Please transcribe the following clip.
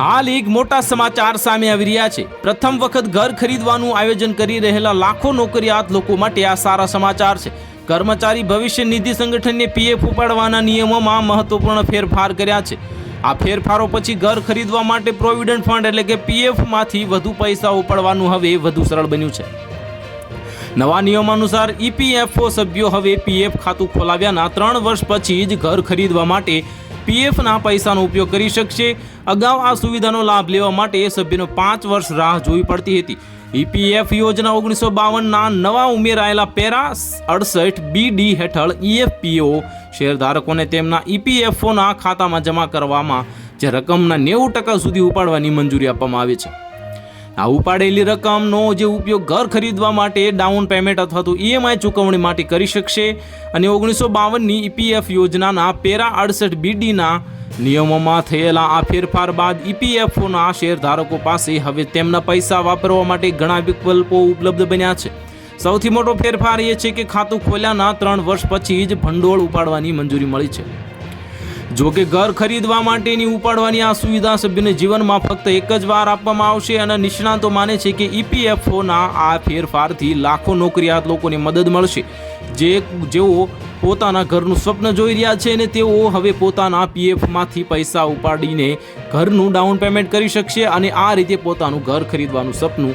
હાલ એક મોટા સમાચાર સામે આવી રહ્યા છે. પ્રથમ વખત ઘર ખરીદવાનું આયોજન કરી રહેલા લાખો નોકરિયાત લોકો માટે આ સારા સમાચાર છે. કર્મચારી ભવિષ્ય નિધિ સંગઠને પીએફ ઉપાડવાના નિયમોમાં મહત્વપૂર્ણ ફેરફાર કર્યા છે. આ ફેરફારો પછી ઘર ખરીદવા માટે પ્રોવિડન્ટ ફંડ એટલે કે પીએફમાંથી વધુ પૈસા ઉપાડવાનું હવે વધુ સરળ બન્યું છે. નવા નિયમ અનુસાર ઈપીએફઓ સભ્યો હવે પીએફ ખાતું ખોલાવ્યાના ત્રણ વર્ષ પછી જ ઘર ખરીદવા માટે પીએફના પૈસાનો ઉપયોગ કરી શકશે. અગાઉ આ સુવિધાનો લાભ લેવા માટે સભ્યનો પાંચ વર્ષ રાહ જોવી પડતી હતી. ઈપીએફ યોજના ઓગણીસો બાવનના નવા ઉમેરાયેલા પેરા અડસઠ બીડી હેઠળ ઈએફપીઓ શેરધારકોને તેમના ઈપીએફઓના ખાતામાં જમા કરવામાં જે રકમના નેવું ટકા સુધી ઉપાડવાની મંજૂરી આપવામાં આવી છે. આ ઉપાડેલી રકમનો જે ઉપયોગ ઘર ખરીદવા માટે ડાઉન પેમેન્ટ અથવા તો ઈએમઆઈ ચૂકવણી માટે કરી શકશે અને ઓગણીસો બાવનની ઈપીએફ યોજનાના પેરા અડસઠ બીડીના નિયમોમાં થયેલા આ ફેરફાર બાદ ઈપીએફઓના શેરધારકો પાસે હવે તેમના પૈસા વાપરવા માટે ઘણા વિકલ્પો ઉપલબ્ધ બન્યા છે. સૌથી મોટો ફેરફાર એ છે કે ખાતું ખોલ્યાના ત્રણ વર્ષ પછી જ ભંડોળ ઉપાડવાની મંજૂરી મળી છે. જો કે ઘર ખરીદવા માટેની ઉપાડવાની આ સુવિધા સભ્યને જીવનમાં ફક્ત એક જ વાર આપવામાં આવશે અને નિષ્ણાતો માને છે કે ઈપીએફઓના આ ફેરફારથી લાખો નોકરિયાત લોકોને મદદ મળશે. જે જેઓ પોતાના ઘરનું સ્વપ્ન જોઈ રહ્યા છે અને તેઓ હવે પોતાના પીએફમાંથી પૈસા ઉપાડીને ઘરનું ડાઉન પેમેન્ટ કરી શકશે અને આ રીતે પોતાનું ઘર ખરીદવાનું સપનું